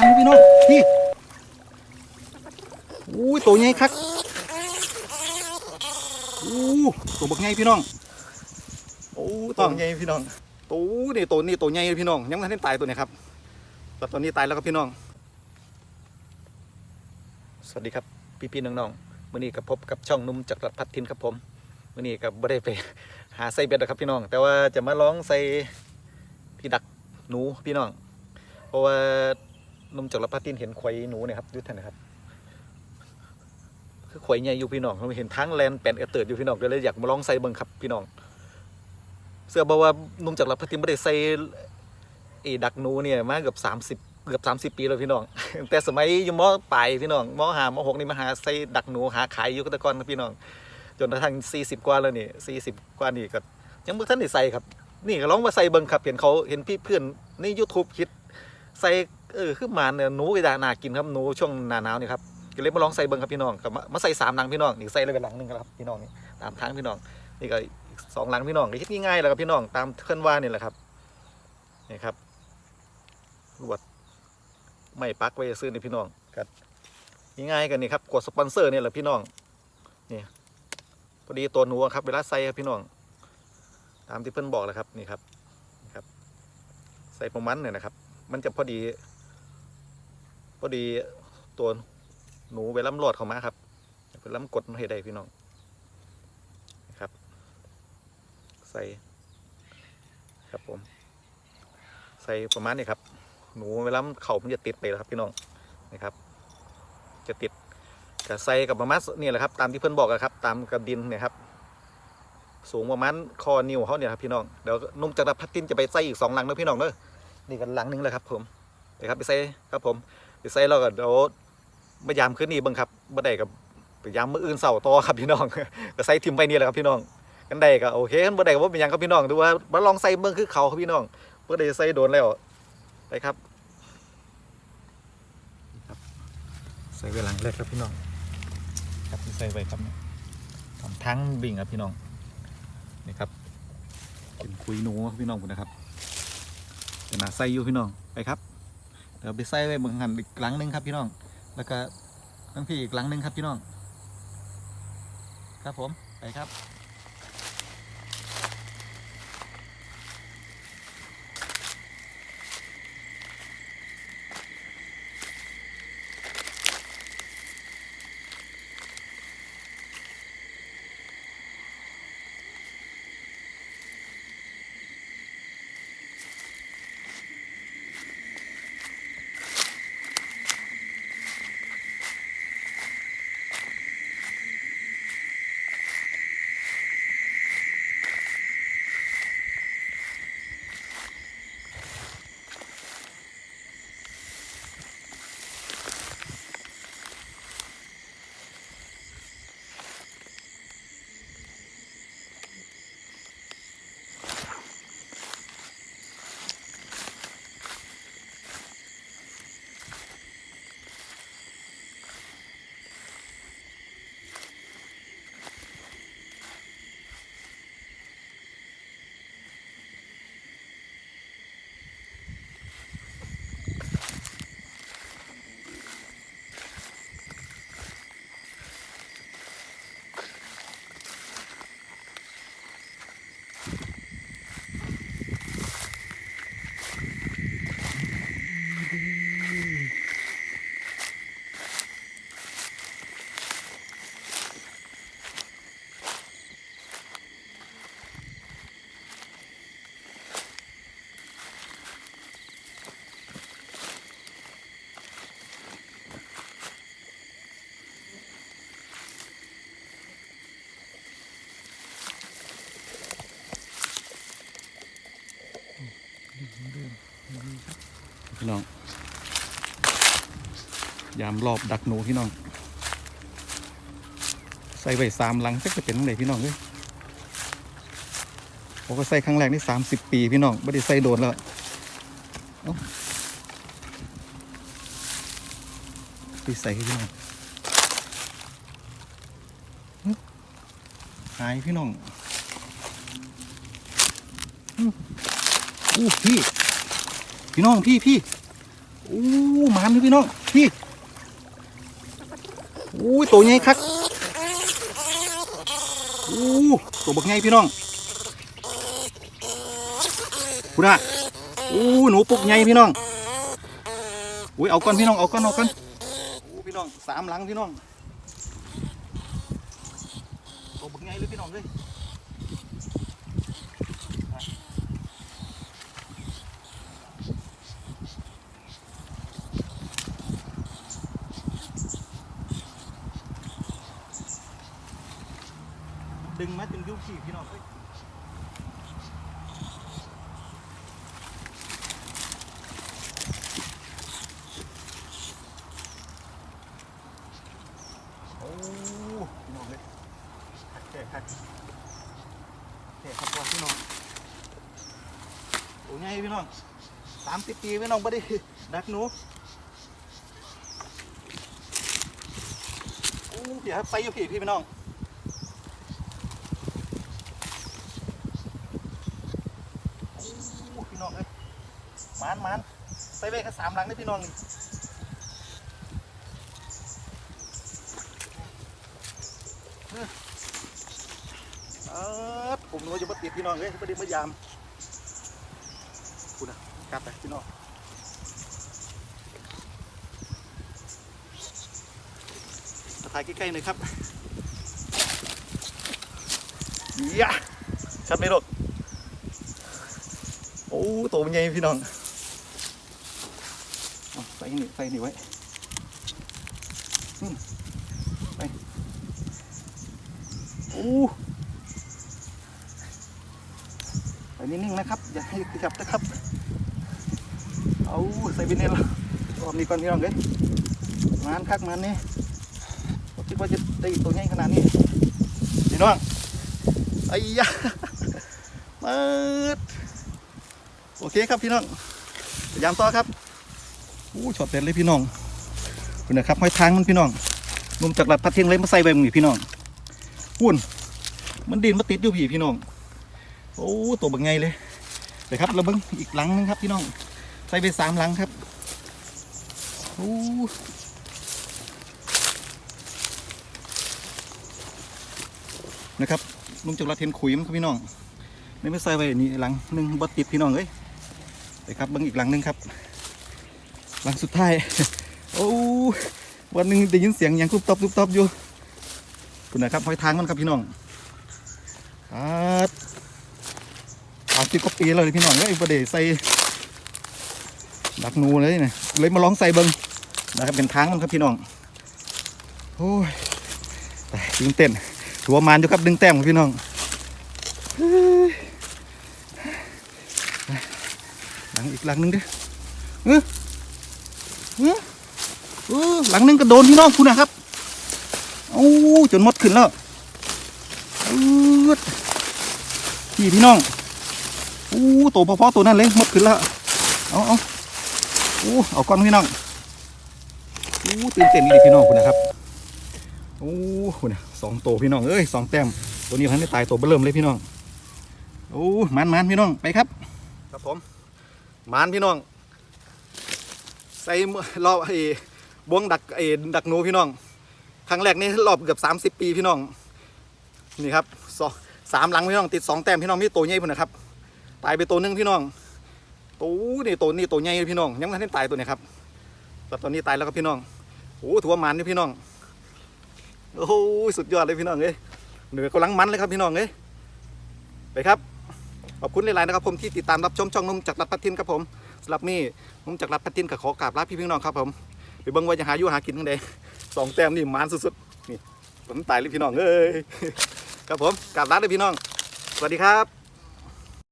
อันนี้พี่น้องพี่อู้ยตัวใหญ่คักอู้ตัวบักใหญ่พี่น้องโอ้ตัวใหญ่พี่น้องตัวนี่ตัวนี้ตัวใหญ่พี่น้อง ยังไม่ทันตายตัวเนี้ครับแต่ตัวนี้ตายแล้วครับพี่น้อง สวัสดีครับ พี่พี่ๆน้องๆมื่อนี้กับพบกับช่องนุ่มจักรพัฒทินครับผมมื่อนี้กับไม่ได้ไปหาไส้เบ็ดหรอกครับพี่น้อง แต่ว่าจะมาร้องใส่ที่ดักหนูพี่น้อง เพราะว่า นมจักรพัฒทินเห็นควายหนูเนี่ยครับยุทธนะครับ คือควายใหญ่อยู่พี่น้องเราเห็นทั้งแลนแปนเอเติดอยู่พี่น้องก็เลยอยากมาลองใส่เบิ่งครับพี่น้อง เสื้อบอกว่านมจักรพัฒทินไม่ได้ใส่ไอ้ดักหนูเนี่ยมาเกือบสามสิบเกือบสามสิบปีแล้วพี่น้อง แต่สมัยอยู่มปลายพี่น้องมอหามอหกนี่มาหาใส่ดักหนูหาขายอยู่ตะกอนพี่น้อง จนกระทั่งสี่สิบกว่าแล้วนี่สี่สิบกว่านี่ก็ยังบ่ทันได้ใส่ครับ นี่ก็ลองมาใส่เบิ่งครับ เห็นเขาเห็นพี่เพื่อนใน YouTube คิดใส่ เออคือหมาเนี่ยหนูก็น่ากินครับหนูช่วงหนาหนาวนี่ครับก็เลยมาลองใส่เบิ่งครับพี่น้องก็มามาใส่สามหลังพี่น้องนี่ใส่เลยเป็นหลังหนึ่งครับพี่น้องนี่ตามทางพี่น้องนี่ก็สองหลังพี่น้องก็คิดง่ายๆแหล้วครับพี่น้องตามเคลื่อนว่านี่แหละครับนี่ครับลวดไม่ปักไว้ซื้อนี่พี่น้องก็ง่ายๆกันนี่ครับกดสปอนเซอร์เนี่ยแหละพี่น้องนี่พอดีตัวหนูครับเวลาใส่ครับพี่น้อง ตามที่เพื่อนบอกเลยครับนี่ครับนี่ครับ ใส่ประมาณเนี่ยนะครับ มันจะพอดี พอดีตัวหนูเวลามันโหลดเข้ามาครับเวลามันกดมันให้ได้พี่น้องนะครับ ใส่ครับผม ใส่ประมาณนี้ครับ หนูเวลามันเข่ามันจะติดไปแล้วครับพี่น้องนะครับ จะติดก็ใส่กับประมาณนี่แหละครับ ตามที่เพื่อนบอกอะครับ ตามกับดินเนี่ยครับ สูงประมาณคอนิ้วเขาเนี่ยครับพี่น้องเดี๋ยวนุ่มจักรพัฒตินจะไปใส่อีกสองหลังนะพี่น้องเด้อนี่กันหลังนึงเลยครับ ผมไปครับไปใส่ครับผม ใส่แล้วก็เดี๋ยวมายามขึ้นนี่บังครับบ่ได้กับไปยามมื้ออื่นเสาร์ต่อครับพี่น้อง ก็ใส่ทิมไปนี่แหละครับพี่น้องกันได้ก็โอเคกันบ่ได้ก็บ่เป็นหยังครับพี่น้องดูว่ามาลองใส่เบิ่งคือเขาครับพี่น้องบ่ได้ใส่โดนแล้วไปครับใส่เวลาแรกครับพี่น้องครับที่ใส่ไว้ครับทำทั้งบิ่งครับพี่น้องนี่ครับเป็นคุยหนูครับพี่น้องคุณนะครับจะมาใส่อยู่พี่น้องไปครับ เดี๋ยวไปใส่ไว้บางหันอีกหลังหนึงครับพี่น้อง แล้วก็ทั้งพี่อีกหลังหนึงครับพี่น้อง ครับผม ไปครับ พี่น้อง ยามรอบดักหนูพี่น้อง ใส่ไว้สามหลังจะเป็นไหนพี่น้องเลยผมก็ใส่ครั้งแรกนี่สามสิบปีพี่น้องไม่ได้ใส่โดนแล้วเอ้าไปใส่พี่น้องหายพี่น้องอู้พี่ พี่น้องพี่พี่อู้หมานพี่น้องพี่อู้ยตัวใหญ่คักอู้ตัวบักใหญ่พี่น้องคุณอะอู้หนูปุกใหญ่พี่น้องอุ้ยเอาก่อนพี่น้องเอาก่อนเอาก่อนอู้พี่น้องสามหลังพี่น้องตัวบักใหญ่เลยพี่น้องเลย ดึงมาจนยุ่งขี้พี่น้องเอ้ยโอ้พี่น้องเลยคักแค่คักแค่ครับว่าพี่น้องโอ้ยพี่น้องสามสิบปีพี่น้องบ่ได้ดักหนูโอ้พี่ครับไปอยู่พี่พี่น้อง โอ้ พี่น้องเอ้ยมานมานใส่ไว้แค่สามหลังได้พี่น้องนี่เออผมนึกว่าจะมาติดพี่น้องเอ้ยไม่ได้มายามคุณนะกลับไปพี่น้องถ่ายใกล้ๆหน่อยครับยะชัดไหมลูก โตัวมันใหญ่พี่น้องเอาใส่นี่ใส่นี่ไว้ไปโอ้ไปนิ่งๆนะครับ อย่าให้ขยับนะครับ เอาใส่ไปเนี่ยละรอบนี้ก่อนพี่น้องเลยมันคักมันนี่ผมคิดว่าจะได้ตัวใหญ่ขนาดนี้พี่น้องไอ้ยะมาด โอเคครับพี่น้องพยายามต่อครับอู้ช็อตเด็ดเลยพี่น้องคุณนะครับห้อยทางมันพี่น้องนุ่มจากหลัดพัดเทียงเลยมาใส่ใบมึงนี่พี่น้องพุ่นมันดินมาติดอยู่พี่พี่น้องโอ้ตัวบังไงเลยเดี๋ยวครับเราเบิ้งอีกหลังนึงครับพี่น้องใส่ไปสามหลังครับโอ้นะครับนุ่มจากหลัดเทียนขุยมันครับพี่น้องไม่ไม่ใส่ไว้นี่หลังหนึ่งบดติดพี่น้องเอ้ย ดี๋ยวครับเบิ้งอีกหลังหนึ่งครับ หลังสุดท้าย โอ้วันหนึ่งได้ยินเสียงยังทุบตับทุบตบอยู่คุณนะครับหอยทางมันครับพี่น้องอาสามสิบกว่าปีแล้วเลยพี่น้องเอ้ยประเดี๋ยวใส่ดักนูเลยนี่เลยมาลองใส่เบิ้งนะครับเป็นทางมันครับพี่น้องโอ้ยแต่ตื่นเต้นถือว่ามันอยู่ครับดึงแต้มของพี่น้อง ลังอีกหลังหนึงดิเออเออเออหลังหนึงก็โดนพี่น้องคุณนะครับโอ้จนหมดขึ้นแล้วพี่พี่น้องโอ้ตัวพอๆตัวนั้นเลยหมดขึ้นแล้วเอาเอาโอ้เอาก้อนพี่น้องโอ้ตื่นเต้นเลยพี่น้องคุณนะครับโอ้คุณนะสองตัวพี่น้องเอ้ยสองแต้มตัวนี้พันได้ตายตัวเบิ่มเลยพี่น้องโอ้มันมันพี่น้องไปครับ ครับผม มานพี่น้อง ใส่รอบไอ้บวงดักไอ้ดักหนูพี่น้อง ครั้งแรกนี่รอบเกือบสามสิบปีพี่น้อง นี่ครับสองสามหลังพี่น้องติดสองแต้มพี่น้องมีตัวใหญ่พุ่นนะครับ ตายไปตัวหนึงพี่น้องตัวนี่ตัวนี่ตัวใหญ่พี่น้อง ยังไม่ทันตายตัวเนี้ครับแต่ตอนนี้ตายแล้วครับพี่น้องโอ้ถือว่ามันนี่พี่น้องโอ้สุดยอดเลยพี่น้องเอ้ยเหนือกำลังมันเลยครับพี่น้องเอ้ยไปครับ ขอบคุณหลายๆนะครับผมที่ติดตามรับชมช่องนุ่มจากรัฐพัฒทินครับผมสำหรับนี่นุ่มจากรัฐพัฒทินกับขอกราบลาพี่พี่น้องครับผมไปเบิ่งว่าจะหาอยู่หากินทั้งใดสองแต้มนี่มานสุดๆนี่ผมตายเลยพี่น้องเอ้ยครับผมกราบลาเลยพี่น้อง สวัสดีครับ